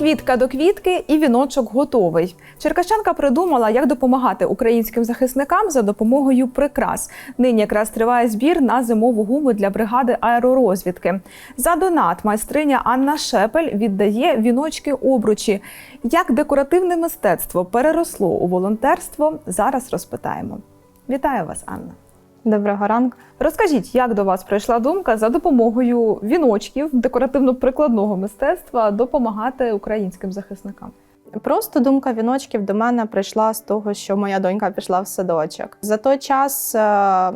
Квітка до квітки і віночок готовий. Черкащанка придумала, як допомагати українським захисникам за допомогою прикрас. Нині якраз триває збір на зимову гуму для бригади аеророзвідки. За донат майстриня Анна Шепель віддає віночки обручі. Як декоративне мистецтво переросло у волонтерство, зараз розпитаємо. Вітаю вас, Анна. Доброго ранку. Розкажіть, як до вас прийшла думка за допомогою віночків декоративно-прикладного мистецтва допомагати українським захисникам? Просто думка віночків до мене прийшла з того, що моя донька пішла в садочок. За той час е,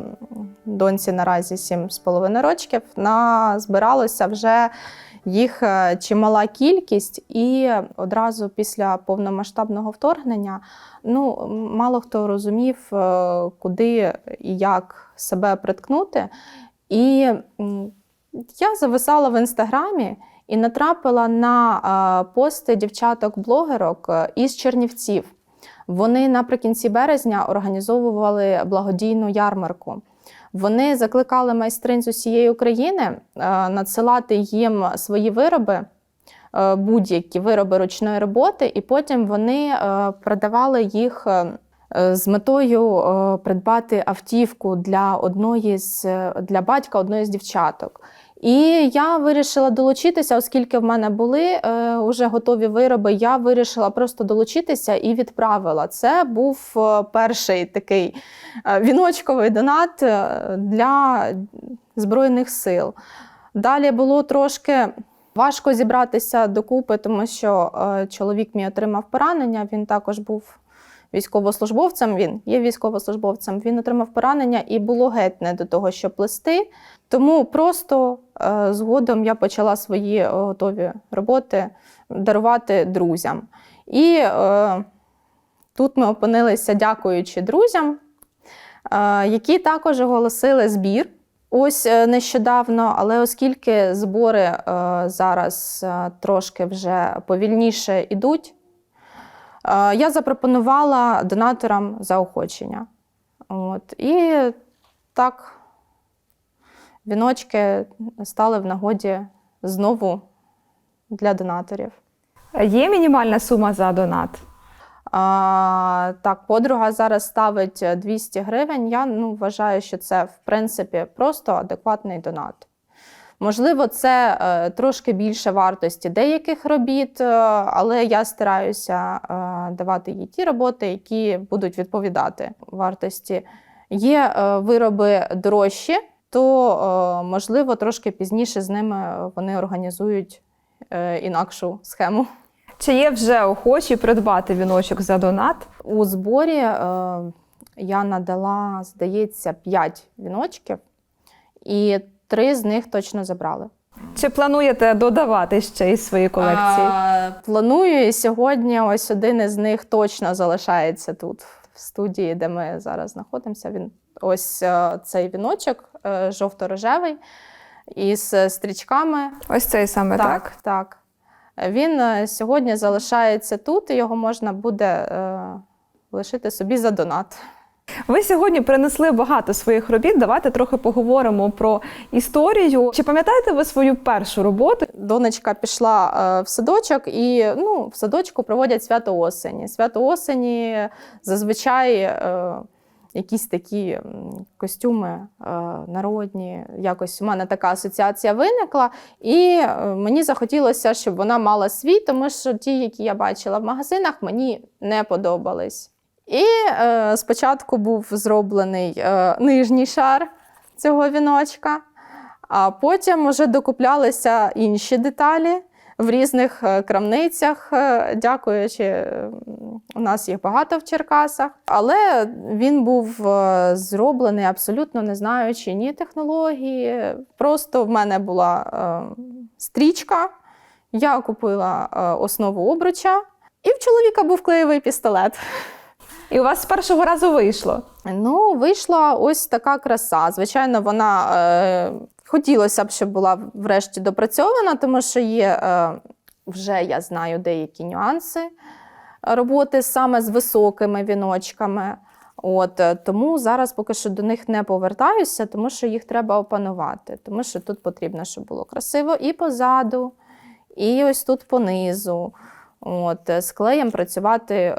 доньці наразі 7,5 років назбиралося вже їх е, чимала кількість, і одразу після повномасштабного вторгнення ну, мало хто розумів, е, куди і як себе приткнути. І я зависала в інстаграмі і натрапила на е, пости дівчаток-блогерок із Чернівців. Вони наприкінці березня організовували благодійну ярмарку. Вони закликали майстринь з усієї України е, надсилати їм свої вироби, е, будь-які вироби ручної роботи, і потім вони е, продавали їх з метою придбати автівку для одної з для батька одної з дівчаток. І я вирішила долучитися, оскільки в мене були е, вже готові вироби. Я вирішила просто долучитися і відправила. Це був е, перший такий е, віночковий донат е, для Збройних сил. Далі було трошки важко зібратися докупи, тому що е, чоловік мій отримав поранення. Він також був військовослужбовцем. Він є військовослужбовцем. Він отримав поранення і було геть не до того, щоб плести. Тому просто е, згодом я почала свої е, готові роботи дарувати друзям. І е, тут ми опинилися, дякуючи друзям, е, які також оголосили збір. Ось е, нещодавно, але оскільки збори е, зараз е, трошки вже повільніше йдуть, е, я запропонувала донаторам заохочення. От. І так віночки стали в нагоді знову для донаторів. Є мінімальна сума за донат? А, так, подруга зараз ставить 200 гривень. Я ну, вважаю, що це в принципі просто адекватний донат. Можливо, це е, трошки більше вартості деяких робіт, е, але я стараюся е, давати їй ті роботи, які будуть відповідати вартості. Є е, вироби дорожчі, то е, можливо трошки пізніше з ними вони організують е, інакшу схему. Чи є вже охочі придбати віночок за донат? У зборі е, я надала, здається, 5 віночків, і три з них точно забрали. Чи плануєте додавати ще із своєї колекції? А, планую, і сьогодні ось один із них точно залишається тут, в студії, де ми зараз знаходимося. Він ось цей віночок жовто-рожевий із е, стрічками. Ось цей саме так. Так, так. Він е, сьогодні залишається тут, і його можна буде е, лишити собі за донат. Ви сьогодні принесли багато своїх робіт. Давайте трохи поговоримо про історію. Чи пам'ятаєте ви свою першу роботу? Донечка пішла е, в садочок, і ну, в садочку проводять свято осені. Свято осені зазвичай е, якісь такі костюми е, народні. Якось у мене така асоціація виникла. І е, мені захотілося, щоб вона мала свій, тому що ті, які я бачила в магазинах, мені не подобались. І е, спочатку був зроблений е, нижній шар цього віночка, а потім вже докуплялися інші деталі в різних е, крамницях, е, дякуючи, у нас їх багато в Черкасах. Але він був е, зроблений абсолютно не знаючи ні технології. Просто в мене була стрічка, я купила основу обруча, і в чоловіка був клеєвий пістолет. І у вас з першого разу вийшло. Ну, вийшла ось така краса. Звичайно, вона е, хотілося б, щоб була врешті допрацьована, тому що є е, вже я знаю деякі нюанси роботи саме з високими віночками. От, е, тому зараз поки що до них не повертаюся, тому що їх треба опанувати. Тому що тут потрібно, щоб було красиво і позаду, і ось тут понизу. От, е, з клеєм працювати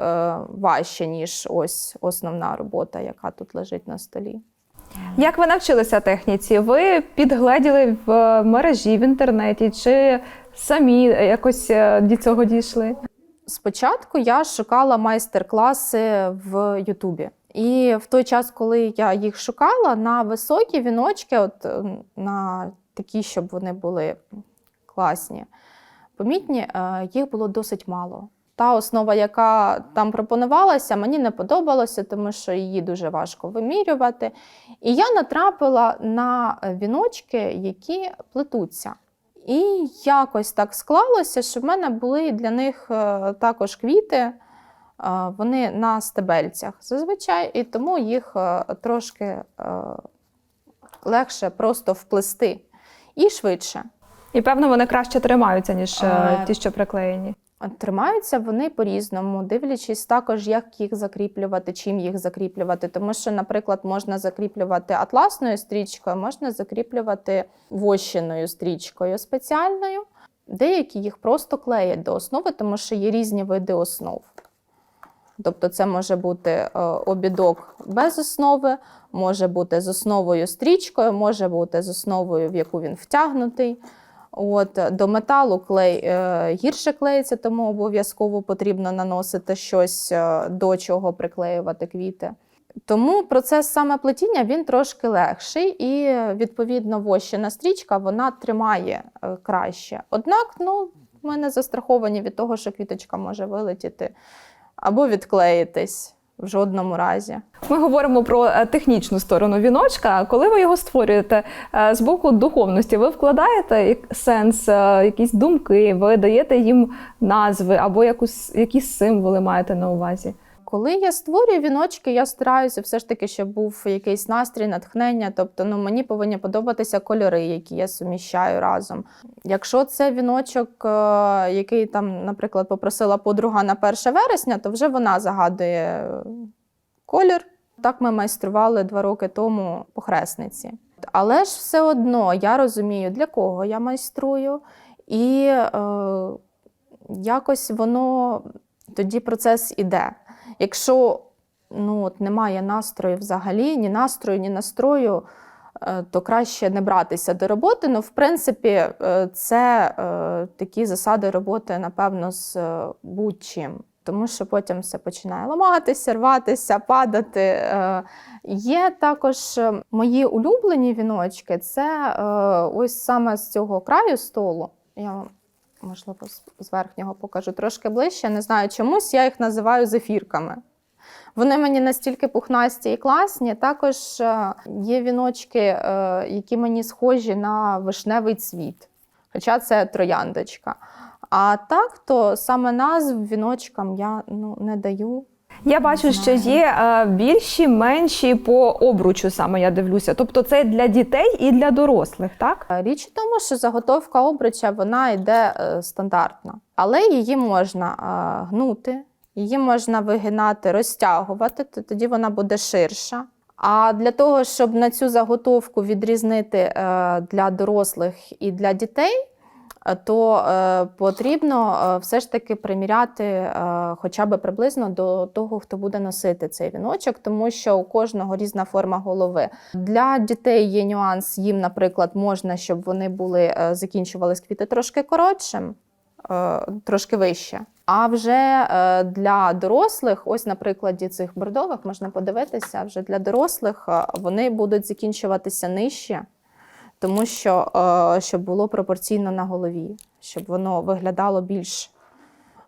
важче, ніж ось основна робота, яка тут лежить на столі. Як ви навчилися техніці? Ви підгледіли в мережі в інтернеті чи самі якось е, до цього дійшли? Спочатку я шукала майстер-класи в Ютубі. І в той час, коли я їх шукала, на високі віночки, от е, на такі, щоб вони були класні, помітні, е, їх було досить мало. Та основа, яка там пропонувалася, мені не подобалася, тому що її дуже важко вимірювати. І я натрапила на віночки, які плетуться. І якось так склалося, що в мене були для них е, також квіти, е, вони на стебельцях зазвичай, і тому їх е, трошки легше просто вплести і швидше. І певно вони краще тримаються, ніж А. ті, що приклеєні. Тримаються вони по-різному, дивлячись також, як їх закріплювати, чим їх закріплювати. Тому що, наприклад, можна закріплювати атласною стрічкою, можна закріплювати вощеною стрічкою спеціальною. Деякі їх просто клеять до основи, тому що є різні види основ. Тобто, це може бути е, обідок без основи, може бути з основою стрічкою, може бути з основою, в яку він втягнутий. От, до металу клей е, гірше клеїться, тому обов'язково потрібно наносити щось, е, до чого приклеювати квіти. Тому процес саме плетіння він трошки легший, і е, відповідно вощена стрічка вона тримає е, краще. Однак, ну, ми не застраховані від того, що квіточка може вилетіти або відклеїтись в жодному разі. Ми говоримо про е, технічну сторону віночка. Коли ви його створюєте е, з боку духовності, ви вкладаєте сенс, е, якісь думки, ви даєте їм назви або якусь, якісь символи маєте на увазі. Коли я створюю віночки, я стараюся все ж таки, щоб був якийсь настрій, натхнення. Тобто, ну мені повинні подобатися кольори, які я суміщаю разом. Якщо це віночок, е, який там, наприклад, попросила подруга на 1 вересня, то вже вона загадує колір. Так ми майстрували два роки тому по хресниці. Але ж все одно я розумію, для кого я майструю, і е, якось воно тоді процес іде. Якщо ну, от немає настрою взагалі, ні настрою, ні настрою, е, то краще не братися до роботи. Ну, в принципі, е, це е, такі засади роботи, напевно, з будь-чим. Тому що потім все починає ламатися, рватися, падати. Є також мої улюблені віночки, це ось саме з цього краю столу. Я можливо, з- верхнього покажу трошки ближче. Не знаю чомусь, я їх називаю зефірками. Вони мені настільки пухнасті і класні. Також е, є віночки, е, які мені схожі на вишневий цвіт, хоча це трояндочка. А так, то саме назв віночкам я ну, не даю. Я бачу, що є е, більші, менші по обручу, саме я дивлюся. Тобто це для дітей і для дорослих, так? Річ в тому, що заготовка обруча вона йде е, стандартна, але її можна е, гнути, її можна вигинати, розтягувати, то тоді вона буде ширша. А для того, щоб на цю заготовку відрізнити е, для дорослих і для дітей, е, то е, потрібно е, все ж таки приміряти е, хоча б приблизно до того, хто буде носити цей віночок, тому що у кожного різна форма голови. Для дітей є нюанс. Їм, наприклад, можна, щоб вони були е, закінчувались квіти трошки коротшим, е, трошки вище. А вже е, для дорослих, ось на прикладі цих бордових, можна подивитися, вже для дорослих е, вони будуть закінчуватися нижче, тому що е, щоб було пропорційно на голові, щоб воно виглядало більш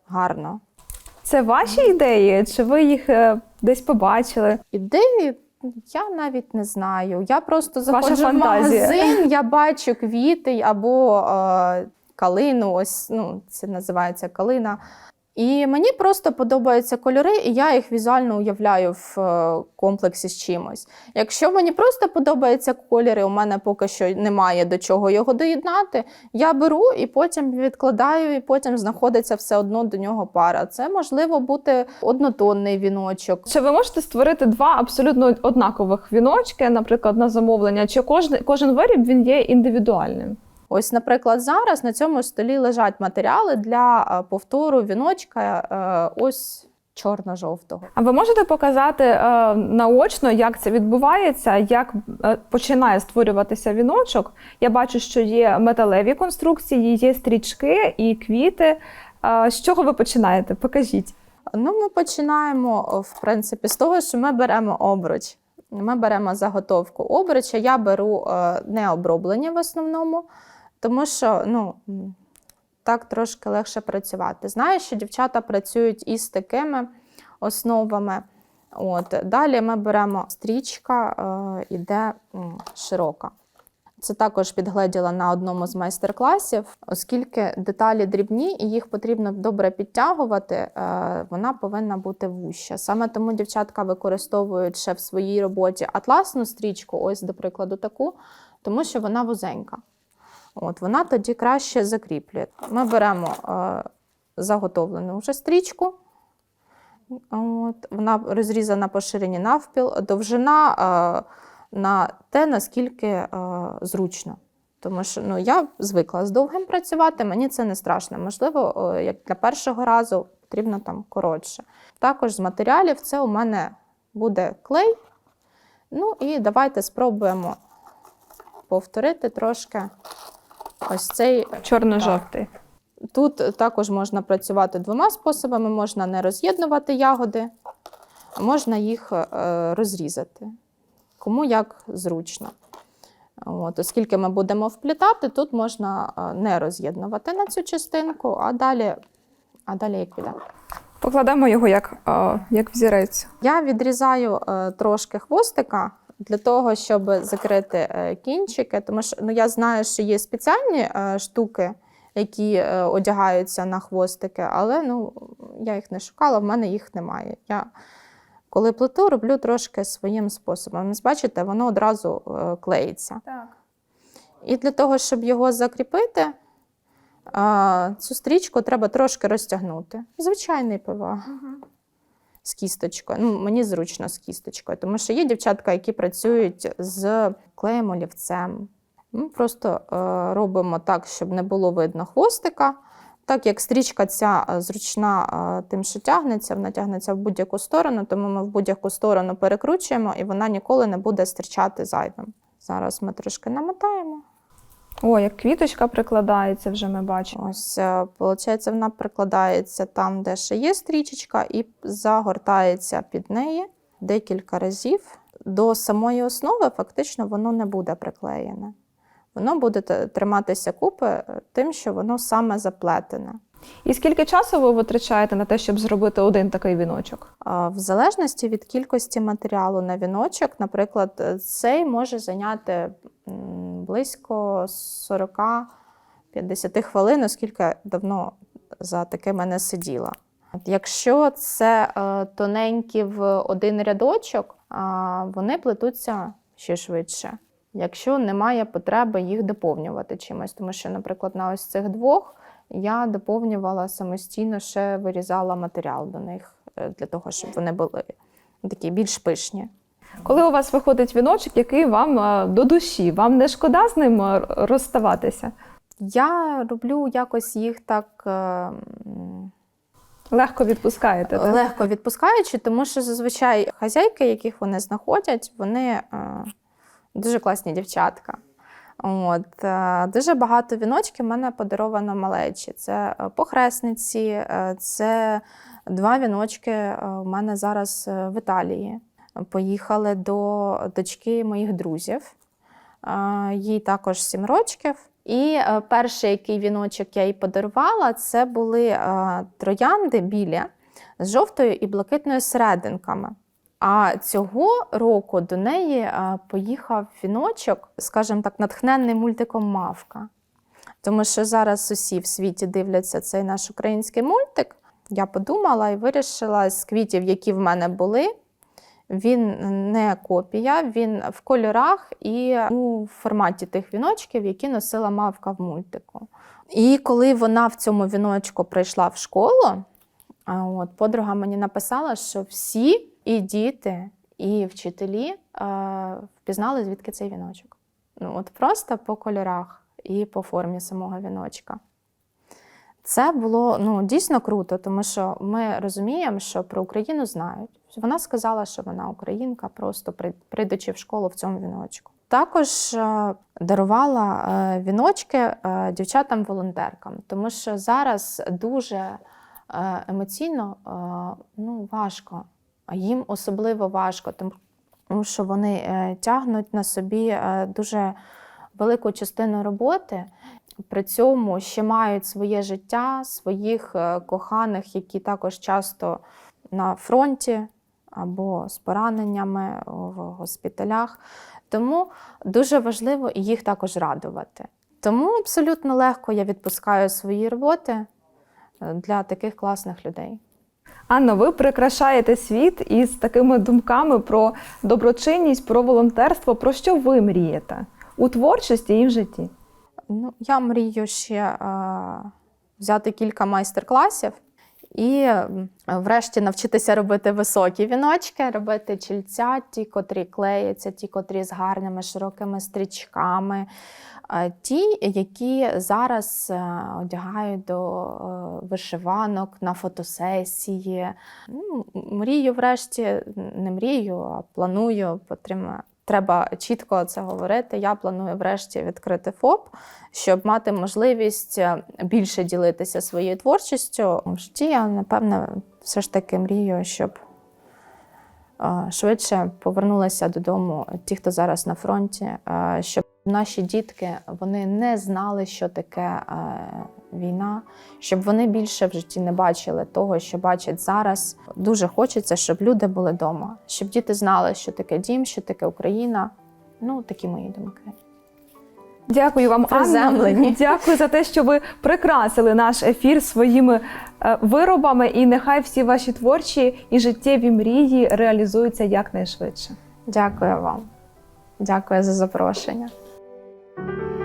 гарно. Це ваші ідеї? Чи ви їх е, десь побачили? Ідеї я навіть не знаю. Я просто Ваша заходжу в магазин, я бачу квіти або е, калину, ось ну, це називається калина. І мені просто подобаються кольори, і я їх візуально уявляю в е, комплексі з чимось. Якщо мені просто подобаються кольори, у мене поки що немає до чого його доєднати, я беру і потім відкладаю, і потім знаходиться все одно до нього пара. Це можливо бути однотонний віночок. Чи ви можете створити два абсолютно однакових віночки, наприклад, на замовлення? Чи кожен, кожен виріб він є індивідуальним? Ось, наприклад, зараз на цьому столі лежать матеріали для е, повтору віночка е, ось чорно-жовтого. А ви можете показати е, наочно, як це відбувається, як е, починає створюватися віночок? Я бачу, що є металеві конструкції, є стрічки і квіти. Е, з чого ви починаєте? Покажіть. Ну, ми починаємо, в принципі, з того, що ми беремо обруч. Ми беремо заготовку обруча. Я беру е, не оброблені в основному, тому що ну, так трошки легше працювати. Знаю, що дівчата працюють із такими основами. От. Далі ми беремо стрічка, е, іде широка. Це також підгледіла на одному з майстер-класів, оскільки деталі дрібні і їх потрібно добре підтягувати, е, вона повинна бути вуща. Саме тому дівчатка використовують ще в своїй роботі атласну стрічку, ось, до прикладу, таку, тому що вона вузенька. От, вона тоді краще закріплює. Ми беремо е, заготовлену вже стрічку. От, вона розрізана по ширині навпіл, довжина е, на те, наскільки е, зручно. Тому що ну, я звикла з довгим працювати, мені це не страшно. Можливо, е, як для першого разу потрібно там коротше. Також з матеріалів це у мене буде клей. Ну і давайте спробуємо повторити трошки ось цей Чорно-жовтий. Тут також можна працювати двома способами: можна не роз'єднувати ягоди, а можна їх е, розрізати. Кому як зручно. От, оскільки ми будемо вплітати, тут можна е, не роз'єднувати на цю частинку, а далі, а далі як піде. Покладемо його як, е, як взірець. Я відрізаю трошки хвостика для того, щоб закрити е, кінчики, тому що ну, я знаю, що є спеціальні е, штуки, які е, одягаються на хвостики, але ну, я їх не шукала, в мене їх немає. Я коли плету, роблю трошки своїм способом. Бачите, воно одразу клеїться. Так. І для того, щоб його закріпити, цю стрічку треба трошки розтягнути. Звичайний ПВА з кісточкою. Ну, мені зручно з кісточкою, тому що є дівчатка, які працюють з клеєм олівцем. Ми просто е, робимо так, щоб не було видно хвостика. Так як стрічка ця е, зручна е, тим, що тягнеться, вона тягнеться в будь-яку сторону, тому ми в будь-яку сторону перекручуємо і вона ніколи не буде стирчати зайвим. Зараз ми трошки намотаємо. О, як квіточка прикладається, вже ми бачимо. Ось, виходить, вона прикладається там, де ще є стрічечка, і загортається під неї декілька разів. До самої основи фактично воно не буде приклеєне. Воно буде триматися купи е, тим, що воно саме заплетене. І скільки часу ви витрачаєте на те, щоб зробити один такий віночок? В залежності від кількості матеріалу на віночок, наприклад, е, цей може зайняти близько 40-50 хвилин, оскільки давно за такими не сиділа. Якщо це е, тоненькі в один рядочок, вони плетуться ще швидше. Якщо немає потреби їх доповнювати чимось, тому що, наприклад, на ось цих двох я доповнювала самостійно, ще вирізала матеріал до них е, для того, щоб вони були такі більш пишні. Коли у вас виходить віночок, який вам е, до душі, вам не шкода з ним е, розставатися? Я роблю якось їх так е, Легко відпускаєте. так? легко відпускаючи, тому що зазвичай хазяйки, яких вони знаходять, вони дуже класні дівчатка. От, дуже багато віночків в мене подаровано малечі. Це похресниці, це два віночки у мене зараз в Італії. Поїхали до дочки моїх друзів. Їй також сім рочків. І е, перший, який віночок я їй подарувала, це були е, троянди білі з жовтою і блакитною серединками. А цього року до неї е, поїхав віночок, скажімо так, натхнений мультиком Мавка. Тому що зараз усі в світі дивляться цей наш український мультик. Я подумала і вирішила з квітів, які в мене були. Він не копія, він в кольорах і у форматі тих віночків, які носила мавка в мультику. І коли вона в цьому віночку прийшла в школу, от подруга мені написала, що всі і діти, і вчителі впізнали, звідки цей віночок. Ну, от просто по кольорах. і по формі самого віночка. Це було ну, дійсно круто, тому що ми розуміємо, що про Україну знають. Вона сказала, що вона українка, просто при- прийдучи в школу в цьому віночку. Також е, дарувала е, віночки е, дівчатам-волонтеркам, тому що зараз дуже емоційно ну, важко, їм особливо важко, тому що вони тягнуть на собі дуже велику частину роботи. При цьому ще мають своє життя, своїх коханих, які також часто на фронті або з пораненнями в госпіталях. Тому дуже важливо їх також радувати. Тому абсолютно легко я відпускаю свої роботи е, для таких класних людей. Анно, ви прикрашаєте світ із такими думками про доброчинність, про волонтерство. Про що ви мрієте у творчості і в житті? Ну, я мрію ще е, взяти кілька майстер-класів і, врешті, навчитися робити високі віночки, робити чільця, ті, котрі клеяться, ті, котрі з гарними широкими стрічками, ті, які зараз е, одягають до е, вишиванок на фотосесії. Ну, мрію, врешті, не мрію, а планую. Потрібно, треба чітко це говорити. Я планую врешті відкрити ФОП, щоб мати можливість е, більше ділитися своєю творчістю. В житті я, напевне, все ж таки мрію, щоб е, швидше повернулися додому ті, хто зараз на фронті, е, щоб наші дітки вони не знали, що таке е, війна, щоб вони більше в житті не бачили того, що бачать зараз. Дуже хочеться, щоб люди були вдома, щоб діти знали, що таке дім, що таке Україна. Ну, такі мої думки. Дякую вам, Анна. Дякую за те, що ви прикрасили наш ефір своїми е, виробами. І нехай всі ваші творчі і життєві мрії реалізуються якнайшвидше. Дякую вам. Дякую за запрошення. Thank you.